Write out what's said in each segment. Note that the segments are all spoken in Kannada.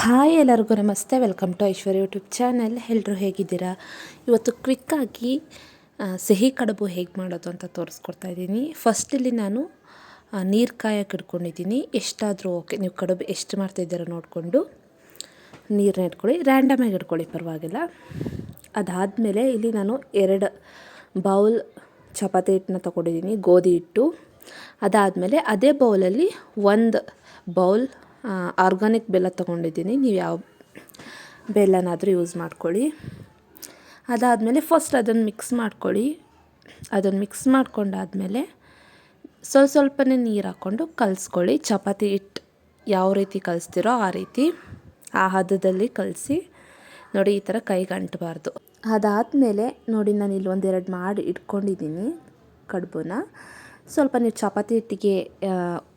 ಹಾಯ್ ಎಲ್ಲರಿಗೂ ನಮಸ್ತೆ. Welcome to Aishwarya YouTube channel. ಎಲ್ಲರೂ ಹೇಗಿದ್ದೀರಾ? ಇವತ್ತು ಕ್ವಿಕ್ಕಾಗಿ ಸಿಹಿ ಕಡುಬು ಹೇಗೆ ಮಾಡೋದು ಅಂತ ತೋರಿಸ್ಕೊಡ್ತಾ ಇದ್ದೀನಿ. ಫಸ್ಟಲ್ಲಿ ನಾನು ನೀರು ಕಾಯಕ್ಕೆ ಇಟ್ಕೊಂಡಿದ್ದೀನಿ. ಎಷ್ಟಾದರೂ ಓಕೆ, ನೀವು ಕಡುಬು ಎಷ್ಟು ಮಾಡ್ತಾಯಿದ್ದೀರೋ ನೋಡಿಕೊಂಡು ನೀರನ್ನ ಇಟ್ಕೊಳ್ಳಿ. ರ್ಯಾಂಡಮಾಗಿ ಇಟ್ಕೊಳ್ಳಿ, ಪರವಾಗಿಲ್ಲ. ಅದಾದಮೇಲೆ ಇಲ್ಲಿ ನಾನು ಎರಡು ಬೌಲ್ ಚಪಾತಿ ಹಿಟ್ಟನ್ನ ತೊಗೊಂಡಿದ್ದೀನಿ, ಗೋಧಿ ಹಿಟ್ಟು. ಅದಾದಮೇಲೆ ಅದೇ ಬೌಲಲ್ಲಿ ಒಂದು ಬೌಲ್ ಆರ್ಗಾನಿಕ್ ಬೆಲ್ಲ ತೊಗೊಂಡಿದ್ದೀನಿ. ನೀವು ಯಾವ ಬೆಲ್ಲನಾದರೂ ಯೂಸ್ ಮಾಡ್ಕೊಳ್ಳಿ. ಅದಾದಮೇಲೆ ಫಸ್ಟ್ ಅದನ್ನು ಮಿಕ್ಸ್ ಮಾಡ್ಕೊಳ್ಳಿ. ಅದನ್ನು ಮಿಕ್ಸ್ ಮಾಡ್ಕೊಂಡಾದಮೇಲೆ ಸ್ವಲ್ಪ ಸ್ವಲ್ಪನೇ ನೀರು ಹಾಕ್ಕೊಂಡು ಕಲಿಸ್ಕೊಳ್ಳಿ. ಚಪಾತಿ ಹಿಟ್ಟು ಯಾವ ರೀತಿ ಕಲಿಸ್ತೀರೋ ಆ ರೀತಿ ಆ ಹದದಲ್ಲಿ ಕಲಿಸಿ ನೋಡಿ ಈ ಥರ ಕೈಗೆ ಅಂಟಬಾರ್ದು ಅದಾದಮೇಲೆ ನೋಡಿ ನಾನು ಇಲ್ಲಿ ಒಂದೆರಡು ಮಾಡಿ ಇಟ್ಕೊಂಡಿದ್ದೀನಿ ಕಡುಬುನ. ಸ್ವಲ್ಪ ನೀವು ಚಪಾತಿ ಹಿಟ್ಟಿಗೆ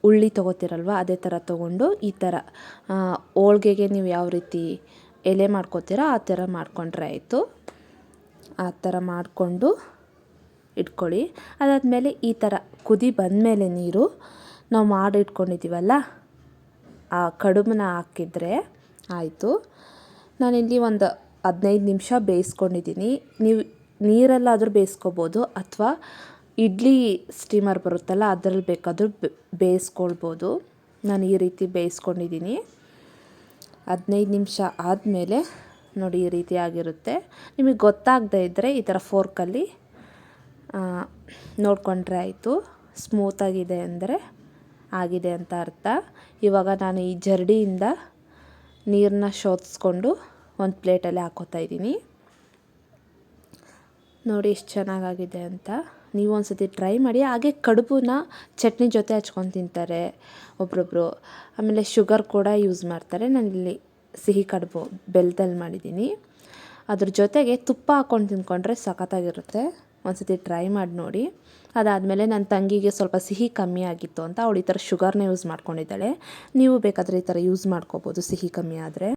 ಉಳ್ಳಿ ತೊಗೋತೀರಲ್ವ, ಅದೇ ಥರ ತೊಗೊಂಡು ಈ ಥರ ಹೋಳ್ಗೆಗೆ ನೀವು ಯಾವ ರೀತಿ ಎಲೆ ಮಾಡ್ಕೋತೀರೋ, ಆ ಥರ ಮಾಡ್ಕೊಂಡ್ರೆ ಆಯಿತು. ಆ ಥರ ಮಾಡಿಕೊಂಡು ಇಟ್ಕೊಳ್ಳಿ. ಅದಾದಮೇಲೆ ಈ ಥರ ಕುದಿ ಬಂದಮೇಲೆ ನೀರು ನಾವು ಮಾಡಿ ಇಟ್ಕೊಂಡಿದ್ದೀವಲ್ಲ, ಆ ಕಡುಬನ್ನ ಹಾಕಿದರೆ ಆಯಿತು. ನಾನಿಲ್ಲಿ ಒಂದು ಹದಿನೈದು ನಿಮಿಷ ಬೇಯಿಸ್ಕೊಂಡಿದ್ದೀನಿ. ನೀವು ನೀರಲ್ಲಾದರೂ ಬೇಯಿಸ್ಕೋಬೋದು, ಅಥವಾ ಇಡ್ಲಿ ಸ್ಟೀಮರ್ ಬರುತ್ತಲ್ಲ, ಅದರಲ್ಲಿ ಬೇಕಾದರೂ ಬೇಯಿಸ್ಕೊಳ್ಬೋದು. ನಾನು ಈ ರೀತಿ ಬೇಯಿಸ್ಕೊಂಡಿದ್ದೀನಿ. ಹದಿನೈದು ನಿಮಿಷ ಆದಮೇಲೆ ನೋಡಿ ಈ ರೀತಿ ಆಗಿರುತ್ತೆ. ನಿಮಗೆ ಗೊತ್ತಾಗದೇ ಇದ್ದರೆ ಈ ಥರ ಫೋರ್ಕಲ್ಲಿ ನೋಡಿಕೊಂಡ್ರೆ ಆಯಿತು. ಸ್ಮೂತಾಗಿದೆ ಅಂದರೆ ಆಗಿದೆ ಅಂತ ಅರ್ಥ. ಇವಾಗ ನಾನು ಈ ಜರಡಿಯಿಂದ ನೀರನ್ನ ಶೋಧಿಸ್ಕೊಂಡು ಒಂದು ಪ್ಲೇಟಲ್ಲಿ ಹಾಕೋತಾ ಇದ್ದೀನಿ. ನೋಡಿ ಎಷ್ಟು ಚೆನ್ನಾಗಾಗಿದೆ ಅಂತ. ನೀವು ಒಂದು ಸತಿ ಟ್ರೈ ಮಾಡಿ, ಹಾಗೆ ಕಡುಬನ್ನ ಚಟ್ನಿ ಜೊತೆ ಹಚ್ಕೊಂಡು ತಿಂತಾರೆ. ಒಬ್ರೊಬ್ಬರು ಆಮೇಲೆ ಶುಗರ್ ಕೂಡ ಯೂಸ್ ಮಾಡ್ತಾರೆ. ನಾನಿಲ್ಲಿ ಸಿಹಿ ಕಡುಬು ಬೆಲ್ಲದಲ್ಲಿ ಮಾಡಿದ್ದೀನಿ. ಅದ್ರ ಜೊತೆಗೆ ತುಪ್ಪ ಹಾಕ್ಕೊಂಡು ತಿಂದ್ಕೊಂಡ್ರೆ ಸಖತ್ತಾಗಿರುತ್ತೆ. ಒಂದು ಸತಿ ಟ್ರೈ ಮಾಡಿ ನೋಡಿ. ಅದಾದಮೇಲೆ ನನ್ನ ತಂಗಿಗೆ ಸ್ವಲ್ಪ ಸಿಹಿ ಕಮ್ಮಿ ಆಗಿತ್ತು ಅಂತ, ಅವಳು ಈ ಥರ ಶುಗರ್ನ ಯೂಸ್ ಮಾಡ್ಕೊಂಡಿದ್ದಾಳೆ. ನೀವು ಬೇಕಾದರೆ ಈ ಥರ ಯೂಸ್ ಮಾಡ್ಕೋಬೋದು ಸಿಹಿ ಕಮ್ಮಿ ಆದರೆ.